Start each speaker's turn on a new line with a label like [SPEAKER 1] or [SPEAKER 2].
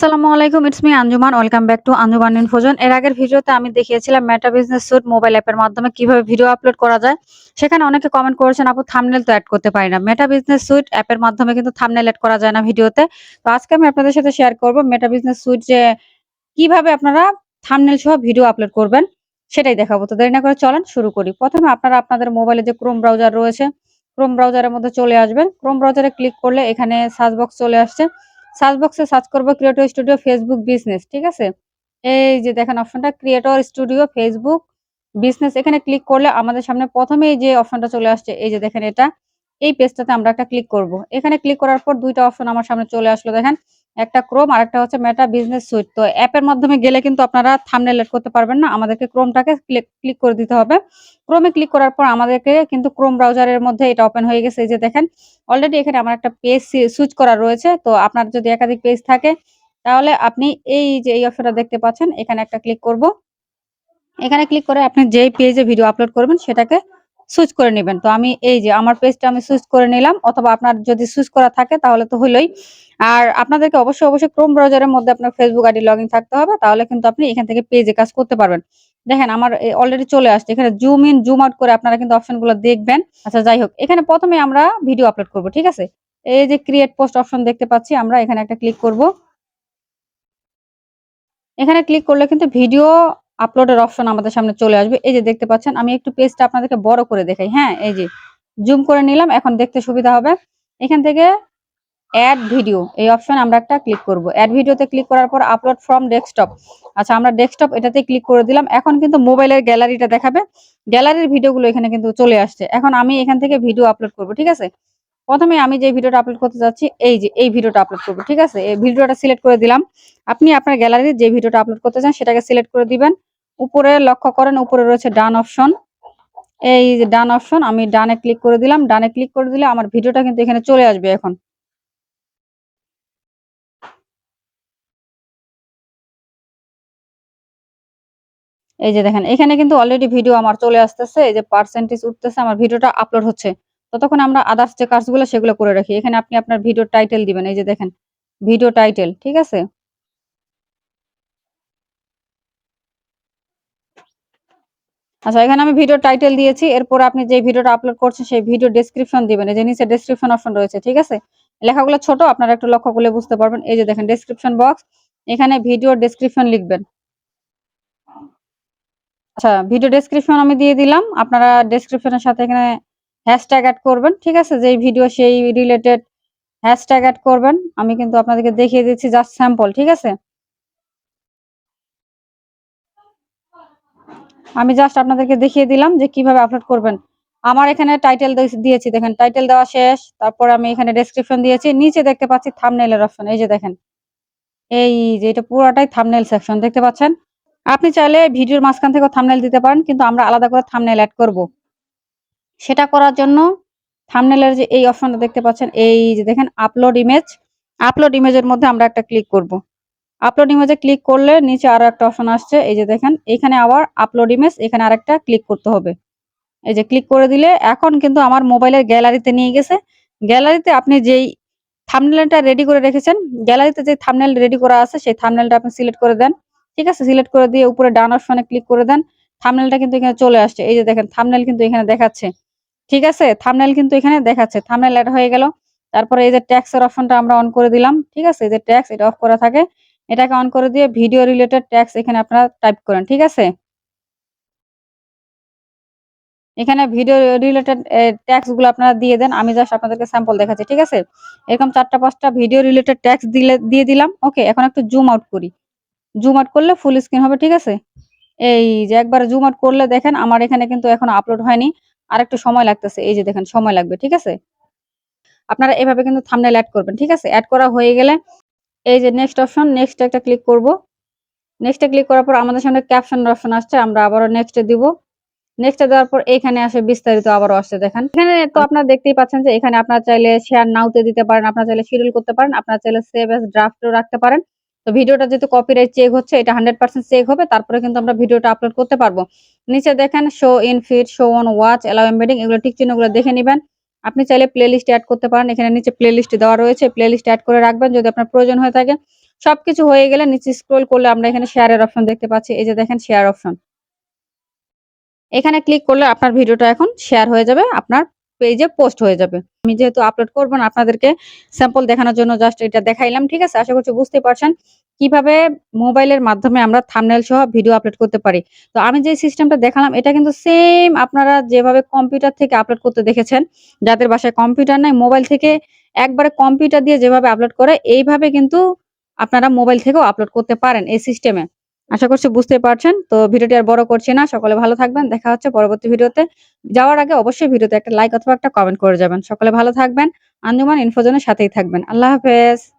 [SPEAKER 1] আসসালামু আলাইকুম it's me Anjuman. Welcome back to Anjuman infozone এর আগের ভিডিওতে আমি দেখিয়েছিলাম মেটা বিজনেস সুট মোবাইল অ্যাপের মাধ্যমে কীভাবে ভিডিও আপলোড করা যায়। সেখানে অনেকে কমেন্ট করেছেন, আপু থাম্বনেল তো অ্যাড করতে পারি না। মেটা বিজনেস সুইট অ্যাপের মাধ্যমে কিন্তু থাম্বনেল অ্যাড করা যায় না ভিডিওতে। তো আজকে আমি আপনাদের সাথে শেয়ার করব মেটা বিজনেস সুইট যে কীভাবে আপনারা থাম্বনেল সহ ভিডিও আপলোড করবেন, সেটাই দেখাবো। তো দেরি না করে চলেন শুরু করি। প্রথমে আপনারা আপনাদের মোবাইলে যে ক্রোম ব্রাউজার রয়েছে ক্রোম ব্রাউজারের মধ্যে চলে আসবেন। ক্রোম ব্রাউজারে ক্লিক করলে এখানে সার্চ বক্স চলে আসছে। সার্চ বক্সে সার্চ করব ক্রিয়েটর স্টুডিও ফেসবুক বিজনেস ঠিক আছে? এই যে দেখেন অপশনটা ক্রিয়েটর স্টুডিও ফেসবুক বিজনেস এখানে ক্লিক করলে আমাদের সামনে প্রথমেই যে অপশনটা চলে আসছে, এই যে দেখেন এটা, এই পেজটাতে আমরা একটা ক্লিক করব। এখানে ক্লিক করার পর দুইটা অপশন আমার সামনে চলে আসলো, দেখেন। একটা ক্রোম আর একটা হচ্ছে মেটা বিজনেস সুইট তো অ্যাপের মাধ্যমে গেলে কিন্তু আপনারা থামনেল এড করতে পারবেন না। আমাদেরকে ক্রোমটাকে ক্লিক করে দিতে হবে। ক্রোমে ক্লিক করার পর আমাদেরকে কিন্তু ক্রোম ব্রাউজারের মধ্যে এটা ওপেন হয়ে গেছে। এই যে দেখেন অলরেডি এখানে আমার একটা পেজ সুইচ করা রয়েছে। তো আপনার যদি একাধিক পেজ থাকে, তাহলে আপনি এই যে এই অপশনটা দেখতে পাচ্ছেন, এখানে একটা ক্লিক করব। এখানে ক্লিক করে আপনি যেই পেজে ভিডিও আপলোড করবেন, সেটাকে সুইচ করে নেবেন। তো আমি এই যে আমার পেজটা আমি সুইচ করে নিলাম, অথবা আপনার যদি সুইচ করা থাকে তাহলে তো হলোই আর আপনাদেরকে অবশ্যই অবশ্যই ক্রোম ব্রাউজারের মধ্যে আপনার ফেসবুক আইডি লগ থাকতে হবে, তাহলে কিন্তু আপনি এখান থেকে পেজে কাজ করতে পারবেন। দেখেন আমার অলরেডি চলে আসছে, এখানে জুম ইন জুম আউট করে আপনারা কিন্তু অপশনগুলো দেখবেন। আচ্ছা যাই হোক, এখানে প্রথমে আমরা ভিডিও আপলোড করব, ঠিক আছে? এই যে ক্রিয়েট পোস্ট অপশন দেখতে পাচ্ছি, আমরা এখানে একটা ক্লিক করব। এখানে ক্লিক করলে কিন্তু ভিডিও আপলোডের অপশন আমাদের সামনে চলে আসবে। এই যে দেখতে পাচ্ছেন, আমি একটু পেজটা আপনাদেরকে বড় করে দেখাই। হ্যাঁ এই যে জুম করে নিলাম, এখন দেখতে সুবিধা হবে। এখান থেকে অ্যাড ভিডিও এই অপশন আমরা একটা ক্লিক করব। অ্যাড ভিডিওতে ক্লিক করার পর আপলোড ফ্রম ডেস্কটপ আচ্ছা আমরা ডেস্কটপ এটাতে ক্লিক করে দিলাম। এখন কিন্তু মোবাইলের গ্যালারিটা দেখাবে। গ্যালারির ভিডিওগুলো এখানে কিন্তু চলে আসছে। এখন আমি এখান থেকে ভিডিও আপলোড করব, ঠিক আছে? প্রথমে আমি যে ভিডিওটা আপলোড করতে যাচ্ছি, এই যে, এই ভিডিওটা আপলোড করব, ঠিক আছে? এই ভিডিওটা সিলেক্ট করে দিলাম। আপনি আপনার গ্যালারির যে ভিডিওটা আপলোড করতে চান, সেটাকে সিলেক্ট করে দিবেন। উপরে লক্ষ্য করেন, উপরে রয়েছে ডান অপশন এই যে ডান অপশন আমি ডানে ক্লিক করে দিলাম। ডানে ক্লিক করে দিলে আমার ভিডিওটা কিন্তু এখানে চলে আসবে এখন। এই যে দেখেন, এখানে কিন্তু অলরেডি ভিডিও আমার চলে আসতেছে। এই যে পার্সেন্টেজ উঠতেছে, আমার ভিডিওটা আপলোড হচ্ছে। ততক্ষণ আমরা আদার্স যে কাজগুলো সেগুলো করে রাখি। এখানে আপনি আপনার ভিডিও টাইটেল দিবেন, এই যে দেখেন ভিডিও টাইটেল ঠিক আছে? আচ্ছা এখানে আমি ভিডিও টাইটেল দিয়েছি, এরপর আপনি যে ভিডিওটা আপলোড করছেন সেই ভিডিও ডেসক্রিপশন দিবেন, এই যে নিচে ডেসক্রিপশন অপশন রয়েছে, ঠিক আছে? লেখাগুলো ছোট, আপনারা একটু লক্ষ্য করলে বুঝতে পারবেন। এই যে দেখেন ডেসক্রিপশন বক্স এখানে ভিডিও ডেসক্রিপশন লিখবেন। আচ্ছা ভিডিও ডেসক্রিপশন আমি দিয়ে দিলাম, আপনারা ডেসক্রিপশনের সাথে এখানে হ্যাশট্যাগ অ্যাড করবেন, ঠিক আছে? যেই ভিডিও সেই রিলেটেড হ্যাশট্যাগ অ্যাড করবেন, আমি কিন্তু আপনাদেরকে দেখিয়ে দিচ্ছি জাস্ট স্যাম্পল ঠিক আছে? আমি জাস্ট আপনাদেরকে দেখিয়ে দিলাম যে কীভাবে আপলোড করবেন। আমার এখানে টাইটেল দিয়েছি, দেখেন টাইটেল দেওয়া শেষ, তারপর আমি এখানে ডেসক্রিপশন দিয়েছি, নিচে দেখতে পাচ্ছি থামনেলের অপশন এই যে দেখেন। এই যে এটা পুরোটাই থামনেল সেকশন দেখতে পাচ্ছেন? আপনি চাইলে ভিডিওর মাঝখান থেকে থামনেল দিতে পারেন, কিন্তু আমরা আলাদা করে থামনেল অ্যাড করব। সেটা করার জন্য থামনেলের যে এই অপশনটা দেখতে পাচ্ছেন, এই যে দেখেন আপলোড ইমেজ আপলোড ইমেজের মধ্যে আমরা একটা ক্লিক করব। আপলোড ইমেজে ক্লিক করলে নিচে আরও একটা অপশন আসছে, এই যে দেখেন, এখানে আবার আপলোড ইমেজ এখানে আরেকটা ক্লিক করতে হবে। এই যে ক্লিক করে দিলে এখন কিন্তু আমার মোবাইলের গ্যালারিতে নিয়ে গেছে। গ্যালারিতে আপনি যেই থামনেলটা রেডি করে রেখেছেন গ্যালারিতে যে থামনেল রেডি করা আছে, সেই থামনেলটা আপনি সিলেক্ট করে দেন। ঠিক আছে? সিলেক্ট করে দিয়ে উপরে ডান অপশনে ক্লিক করে দেন। থামনেলটা কিন্তু এখানে চলে আসছে। এই যে দেখেন থামনেল কিন্তু এখানে দেখাচ্ছে। ঠিক আছে? থামনেল কিন্তু এখানে দেখাচ্ছে। থামনেল অ্যাড হয়ে গেল। তারপরে এই যে ট্যাক্সের অপশনটা আমরা অন করে দিলাম। ঠিক আছে? এই যে ট্যাক্স এটা অফ করা থাকে। এটাকে অন করে দিয়ে ভিডিও রিলেটেড ট্যাক্স এখানে আপনারা টাইপ করেন। ঠিক আছে? এখানে ভিডিও রিলেটেড ট্যাক্সগুলো আপনারা দিয়ে দেন। আমি জাস্ট আপনাদেরকে স্যাম্পল দেখাচ্ছি। ঠিক আছে? এরকম চারটা পাঁচটা ভিডিও রিলেটেড ট্যাক্স দিলে, দিয়ে দিলাম। ওকে এখন একটু জুম আউট করি। জুম আউট করলে ফুল স্ক্রিন হবে। ঠিক আছে? এই যে একবার জুম আউট করলে দেখেন, আমার এখানে কিন্তু এখন আপলোড হয়নি। আর একটু সময় লাগতেছে। এই যে দেখেন সময় লাগবে ঠিক আছে? আপনারা এভাবে কিন্তু থামনেল অ্যাড করবেন ঠিক আছে? অ্যাড করা হয়ে গেলে এই যে নেক্সট অপশন নেক্সট একটা ক্লিক করব। নেক্সটে ক্লিক করার পর আমাদের সামনে ক্যাপশন অপশন আসছে আমরা আবারও নেক্সটে দিব। নেক্সটে দেওয়ার পর এখানে আসে বিস্তারিত আবারও আসছে দেখেন। এখানে তো আপনারা দেখতেই পাচ্ছেন যে এখানে আপনারা চাইলে শেয়ার নাওতে দিতে পারেন আপনারা চাইলে শিডিউল করতে পারেন আপনারা চাইলে সেভ এস ড্রাফটও রাখতে পারেন। তো ভিডিওটা যেহেতু কপিরাইট চেক হচ্ছে, এটা হান্ড্রেড পার্সেন্ট চেক হবে, তারপরে কিন্তু আমরা ভিডিওটা আপলোড করতে পারব। নিচে দেখেন show in feed show on watch allow embedding এগুলো টিক চিহ্নগুলো দেখে নেবেন। আপনি চাইলে প্লে লিস্ট অ্যাড করতে পারেন, এখানে নিচে প্লে লিস্ট দেওয়া রয়েছে প্লে লিস্ট অ্যাড করে রাখবেন যদি আপনার প্রয়োজন হয়ে থাকে। সবকিছু হয়ে গেলে নিচে স্ক্রোল করলে আমরা এখানে শেয়ারের অপশন দেখতে পাচ্ছি, এই যে দেখেন শেয়ার অপশন এখানে ক্লিক করলে আপনার ভিডিওটা এখন শেয়ার হয়ে যাবে, আপনার পেজে পোস্ট হয়ে যাবে। আমি যেহেতু আপলোড করব না আপনাদেরকে স্যাম্পল দেখানোর জন্য জাস্ট এটা দেখাইলাম, ঠিক আছে? আশা করছি বুঝতে পারছেন কীভাবে মোবাইলের মাধ্যমে আমরা থামনেল সহ ভিডিও আপলোড করতে পারি। তো আমি যে সিস্টেমটা দেখালাম, এটা কিন্তু সেম আপনারা যেভাবে কম্পিউটার থেকে আপলোড করতে দেখেছেন, যাদের বাসায় কম্পিউটার নাই মোবাইল থেকে একবারে কম্পিউটার দিয়ে যেভাবে আপলোড করে, এইভাবে কিন্তু আপনারা মোবাইল থেকেও আপলোড করতে পারেন এই সিস্টেমে আশা করছি বুঝতে পারছেন। তো ভিডিওটি আর বড় করছি না। সকলে ভালো থাকবেন। দেখা হচ্ছে পরবর্তী ভিডিওতে। যাওয়ার আগে অবশ্যই ভিডিওতে একটা লাইক অথবা একটা কমেন্ট করে যাবেন। সকলে ভালো থাকবেন। আঞ্জুমান ইনফোজনের সাথেই থাকবেন। আল্লাহ হাফেজ।